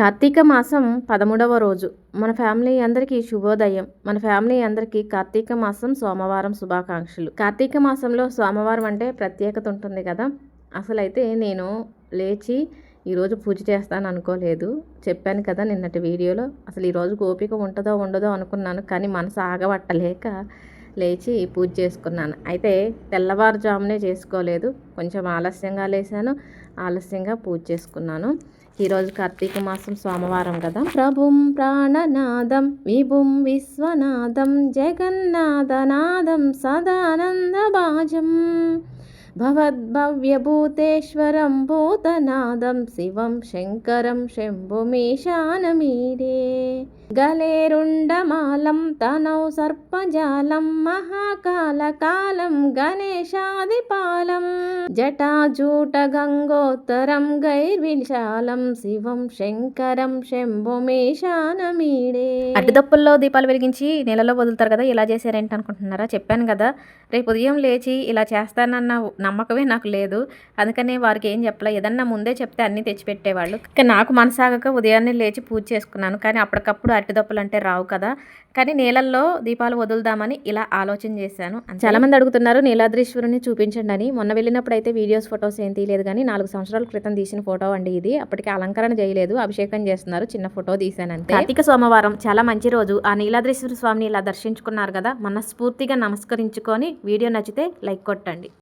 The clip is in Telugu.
కార్తీక మాసం పదమూడవ రోజు. మన ఫ్యామిలీ అందరికీ శుభోదయం. మన ఫ్యామిలీ అందరికీ కార్తీక మాసం సోమవారం శుభాకాంక్షలు. కార్తీక మాసంలో సోమవారం అంటే ప్రత్యేకత ఉంటుంది కదా. అసలైతే నేను లేచి ఈరోజు పూజ చేస్తాను అనుకోలేదు. చెప్పాను కదా నిన్నటి వీడియోలో. అసలు ఈరోజు ఓపిక ఉంటుందో ఉండదో అనుకున్నాను కానీ మనసు ఆగబట్టలేక లేచి పూజ చేసుకున్నాను. అయితే తెల్లవారుజామునే చేసుకోలేదు. కొంచెం ఆలస్యంగా లేశాను ఆలస్యంగా పూజ చేసుకున్నాను. ఈరోజు కార్తీక మాసం సోమవారం కదా. ప్రభుం ప్రాణనాదం విభుం విశ్వనాథం జగన్నాథనాదం సదానంద బాజం భవద్భవ్యభూతేశ్వరం భూతనాదం శివం శంకరం శంభుమీశానమీరే గలేరుండమాలం తనౌ సర్పజాలం మహాకాలకాలం గణేశాదిపాలం. జటాజూట గంగోత్తరం గైర్విశాలం శివం శంకరం శంభుమీశానమీడే అడ్డుదప్పుల్లో దీపాలు వెలిగించి నెలలో వదులుతారు కదా ఇలా చేశారేంటి అనుకుంటున్నారా? చెప్పాను కదా రేపు ఉదయం లేచి ఇలా చేస్తానన్న నమ్మకమే నాకు లేదు. అందుకనే వారికి ఏం చెప్పలే ఏదన్నా ముందే చెప్తే అన్నీ తెచ్చిపెట్టేవాళ్ళు. కానీ నాకు మనసాగక ఉదయాన్నే లేచి పూజ చేసుకున్నాను. కానీ అప్పటికప్పుడు అట్టిదప్పులు అంటే రావు కదా. కానీ నీళ్ళల్లో దీపాలు వదులుదామని ఇలా ఆలోచన చేశాను. చాలా మంది అడుగుతున్నారు నీలాద్రీశ్వరుని చూపించండి అని. మొన్న వెళ్ళినప్పుడు అయితే వీడియోస్ ఫొటోస్ ఏం తీయలేదు కానీ నాలుగు సంవత్సరాల క్రితం తీసిన ఫోటో అండి ఇది. అప్పటికి అలంకరణ చేయలేదు అభిషేకం చేస్తున్నారు చిన్న ఫోటో తీశాను అంతే కార్తీక సోమవారం చాలా మంచి రోజు. ఆ నీలాద్రీశ్వర స్వామిని ఇలా దర్శించుకున్నారు కదా. మనస్ఫూర్తిగా నమస్కరించుకొని వీడియో నచ్చితే లైక్ కొట్టండి.